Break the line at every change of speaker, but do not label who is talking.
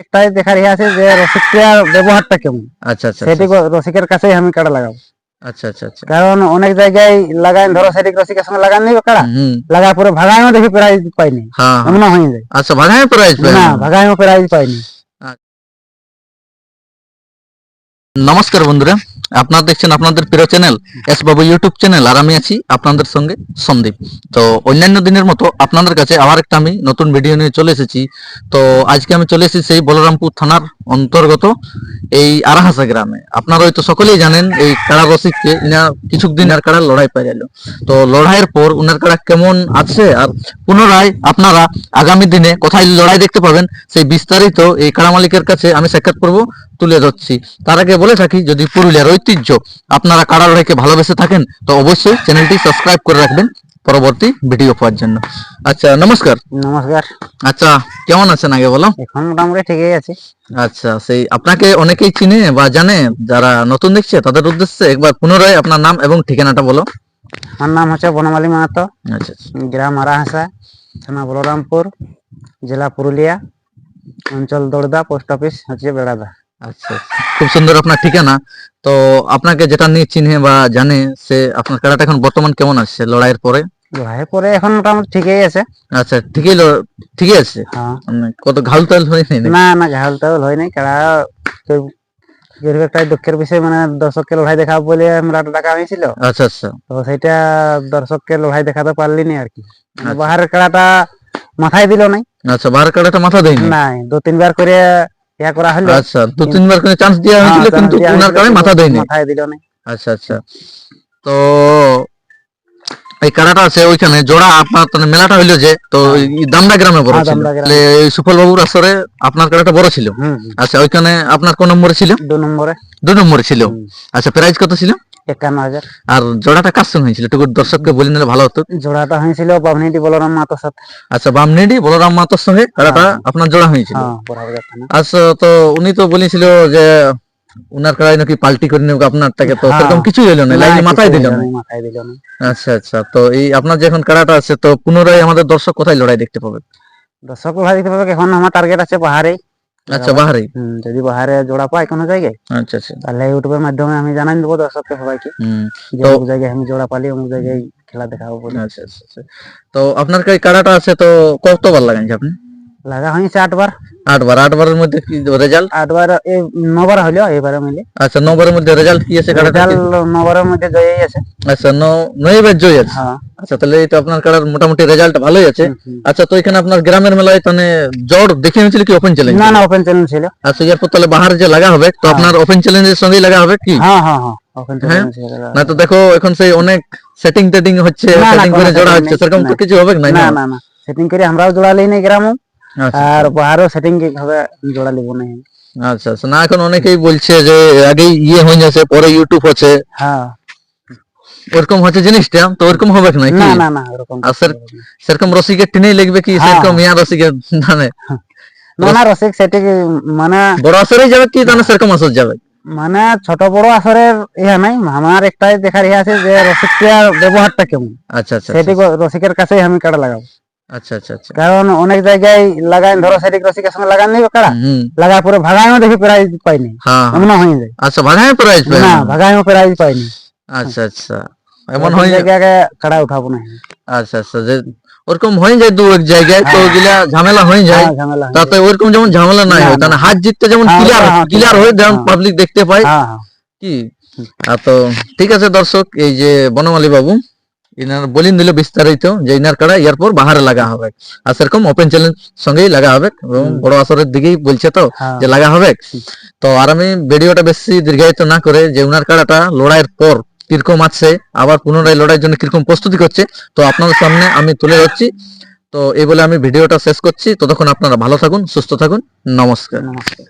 একটাই দেখার ইয়ে আছে যে রসিকটার ব্যবহারটা কেমন?
আচ্ছা আচ্ছা
সেটি রসিকের কাছেই আমি কাড়া লাগাবো।
আচ্ছা আচ্ছা আচ্ছা।
কারণ অনেক জায়গায় লাগাই ধরো সেটি রসিকের সঙ্গে লাগান নিবে কাড়া
হুম
লাগার পরে ভাগাইও দেখি প্রাইজ পাইনি
হ্যাঁ হ্যাঁ।
এমন হয়ে যায়।
আচ্ছা ভাগায় প্রাইজ পেয়ে
না ভাগাইও প্রাইজ পাইনি
নমস্কার বন্ধুরা। আপনারা দেখছেন আপনাদের প্রিয় channel S Babu YouTube channel আর আমি আছি আপনাদের সঙ্গে সন্দীপ। তো অন্যান্য দিনের মতো আপনাদের কাছে আবার একটা আমি নতুন ভিডিও নিয়ে চলে এসেছি। তো আজকে আমি চলে এসেছি সেই বলরামপুর থানার অন্তর্গত এই আরাহাসা গ্রামে। আপনারা হয়তো সকলেই জানেন এই কাড়া রসিককে, ইনা কিছুদিন আর কাড়ার লড়াই পেয়ে গেল। তো লড়াইয়ের পর উনার কাড়া কেমন আছে আর পুনরায় আপনারা আগামী দিনে কোথায় লড়াই দেখতে পাবেন, সেই বিস্তারিত এই কাড়া মালিকের কাছে আমি সাক্ষাৎ করব। তুলে ধরছি। তার আগে বলে থাকি যদি পুরুলিয়ার ঐতিহ্য আপনারা কাড়া লড়াইকে ভালোবেসে থাকেন তো অবশ্যই চ্যানেলটি সাবস্ক্রাইব করে রাখবেন পরবর্তী ভিডিও পাওয়ার জন্য। আচ্ছা নমস্কার।
নমস্কার।
আচ্ছা কেমন আছেন আগে বলো?
এখন মোটামুটি ঠিকই আছে।
আচ্ছা সেই আপনাকে অনেকেই চিনে বা জানে যারা নতুন দেখছে তাদের উদ্দেশ্যে একবার পুনরায় আপনার নাম এবং ঠিকানাটা বলো।
আমার নাম হচ্ছে বনমালী মাহাতো
আচ্ছা আচ্ছা।
গ্রাম আরাহাসা থানা বলরামপুর জেলা পুরুলিয়া অঞ্চল দৌড়দা পোস্ট অফিস হচ্ছে বেড়াদা।
আচ্ছা আচ্ছা। খুব সুন্দর আপনার ঠিকানা। তো আপনাকে যেটা নিয়ে চিনে বা জানে সে আপনার খেলাটা এখন বর্তমান কেমন আছে লড়াইয়ের পরে?
লড়াই পরে এখন মোটামুটি ঠিকই আছে।
আচ্ছা ঠিকই ঠিকই আছে?
হ্যাঁ।
মানে কত ঘাল তাল হয়নি নাকি?
না না ঝাল টাল হয় নাই যেরকম একটা দুঃখের বিষয় মানে দর্শককে লড়াই দেখাবো বলে মেলাটা ডাকা হয়েছিল
আচ্ছা আচ্ছা।
তো সেটা দর্শককে লড়াই দেখাতে পারলি না আর কি।
আচ্ছা।
বাহারের খেলাটা মাথায় দিল নাই।
আচ্ছা বার কাটাটা মাথা দেয়নি?
নাই দু তিনবার করে ইয়া করা হলো
আচ্ছা দু তিনবার করে চান্স দেওয়া
হ্যাঁ,
হয়েছিল কিন্তু ওনার কারণে মাথা দেয়নি।
মাথায় দিল না।
আচ্ছা আচ্ছা। তো এই কারাটা আছে ওইখানে জোড়া আপনার তো মেলাটা হইল যে তো
হ্যাঁ।
দামদা গ্রামে বড়
হ্যাঁ,
ছিল। সুফল বাবুর আসরে আপনার কারাটা বড় ছিল। আচ্ছা ওইখানে আপনার কোন নম্বরে ছিল?
দু নম্বরে।
দু নম্বরে ছিল। আচ্ছা প্রাইজ কত ছিল?
একান্ন হাজার।
আর জোড়াটা কার সঙ্গে হয়েছিল? একটু দর্শককে বলে নিলে ভালো হতো।
জোড়াটা হয়েছিল বলরাম মাতার সাথে।
আচ্ছা বামনেডি বলরাম মাতোর সঙ্গে
হ্যাঁ।
আপনার জোড়া হয়েছিল?
হ্যাঁ
আচ্ছা তো উনি তো বলেছিল যে উনার কাড়াই নাকি পাল্টি করে নেব আপনারটাকে তো
হ্যাঁ।
সেরকম কিছুই হলো না লাইনে মাথায় দিল না।
মাথায় দিল না।
আচ্ছা আচ্ছা তো এই আপনার যে এখন কাড়াটা আছে তো পুনরায় আমাদের দর্শক কোথায় লড়াই দেখতে পাবে
দর্শক ভাই দেখতে পাবে? এখন আমার টার্গেট আছে পাহাড়ে।
আচ্ছা
বাহারে? যদি বাহারে জোড়া পাই কোনো জায়গায়।
আচ্ছা আচ্ছা।
তাহলে ইউটিউবের মাধ্যমে আমি জানাই দেবো দর্শককে সবাইকে। যে অমুক জায়গায় আমি জোড়া পালি অমুক জায়গায় খেলা দেখাবো বলে।
আচ্ছা আচ্ছা আচ্ছা। তো আপনার কাছে কাড়াটা আছে তো কতবার লাগাইছে আপনি?
লাগা হয়েছে আটবার।
আটবার আটবারের মধ্যে কি রেজাল্ট
আটবার নবার হলো এবারে মিলে।
আচ্ছা নবারের মধ্যে রেজাল্ট কি আছে
রেজাল্ট নবারের মধ্যে জয়ই আছে।
আচ্ছা ন নয় বার জয় আছে?
হ্যাঁ।
আচ্ছা তাহলে এই তো আপনার কাড়ার মোটামুটি রেজাল্ট ভালোই আছে। আচ্ছা তো এখানে আপনার গ্রামের মেলায় তাহলে জড় দেখে হয়েছিল কি ওপেন চ্যালেঞ্জ
না না ওপেন চ্যানেল ছিল।
আচ্ছা এরপর তাহলে বাহার যে লাগা হবে তো
হ্যাঁ।
আপনার ওপেন চ্যালেঞ্জের সঙ্গেই লাগা হবে কি?
হ্যাঁ হ্যাঁ হ্যাঁ
হ্যাঁ? না তো দেখো এখন সেই অনেক সেটিং টেটিং হচ্ছে সেটিং করে জোড়া হচ্ছে সেরকম তো কিছু হবে না
না।
না
সেটিং করে আমরাও জোড়া লই নাই গ্রামও। আর বাহারও সেটিং ভাবে জোড়া লিব না।
আচ্ছা আচ্ছা। না এখন অনেকেই বলছে যে আগেই ইয়ে হয়ে যাচ্ছে পরে ইউটিউব হচ্ছে।
হ্যাঁ।
ওরকম হচ্ছে জিনিসটা তো ওরকম হবে না
না
কি
না না ওরকম
আর স্যার- সেরকম রসিকের টিনেই লিখবে কি?
হ্যাঁ।
সেরকম ইয়া রসিকের মানে
না না রসিক সেটি মানে
বড় আসরেই যাবে কি তাহলে সেরকম আসর যাবে?
মানে ছোট বড় আসরের ইয়া নাই আমার একটাই দেখার ইয়ে আছে যে রসিকটার ব্যবহারটা কেমন?
আচ্ছা আচ্ছা
সেটি রসিকের কাছেই আমি কাড়া লাগাবো।
আচ্ছা আচ্ছা আচ্ছা।
কারণ অনেক জায়গায় লাগাই ধরো সেটি রসিকের সঙ্গে লাগান নিবে কাড়া
হুম
লাগার পরে ভাগাইও দেখি প্রাইজ পাইনি।
হ্যাঁ হ্যাঁ।
এমন হয়ে যায়
আচ্ছা ভাগায় প্রাইজ পেয়ে
না ভাগাইও প্রাইজ পাইনি।
আচ্ছা আচ্ছা। এমন হয়ে যায়
জায়গায় কাড়া উঠাবো না।
আচ্ছা আচ্ছা যে ওরকম হয়ে যায় দু এক জায়গায় তো
হ্যাঁ।
ওগুলা ঝামেলা হয়ে যায়।
হ্যাঁ, ঝামেলা হয়ে
তাতে ওরকম যেমন ঝামেলা নাই
না,
হয়
না।
তাহলে হাত জিততে যেমন
হ্যাঁ,
ক্লিয়ার
হ্যাঁ,
ক্লিয়ার হয়ে যেমন
হ্যাঁ।
পাবলিক দেখতে পায়।
হ্যাঁ হ্যাঁ।
কি? আর তো ঠিক আছে দর্শক এই যে বনমালী বাবু ইনার বলিন দিল বিস্তারিত যে ইনার কাড়া ইয়ার পর বাহারে লাগা হবে। আর সেরকম ওপেন চ্যালেঞ্জ সঙ্গেই লাগা হবে এবং বড় আসরের দিকেই বলছে তো
হ্যাঁ।
যে লাগা হবে। তো আর আমি ভিডিওটা বেশি দীর্ঘায়িত না করে যে উনার কাড়াটা লড়াইয়ের পর কীরকম আছে আবার পুনরায় লড়াইয়ের জন্য কীরকম প্রস্তুতি করছে তো আপনাদের সামনে আমি তুলে ধরছি। তো এই বলে আমি ভিডিওটা শেষ করছি। ততক্ষণ আপনারা ভালো থাকুন সুস্থ থাকুন। নমস্কার।
নমস্কার।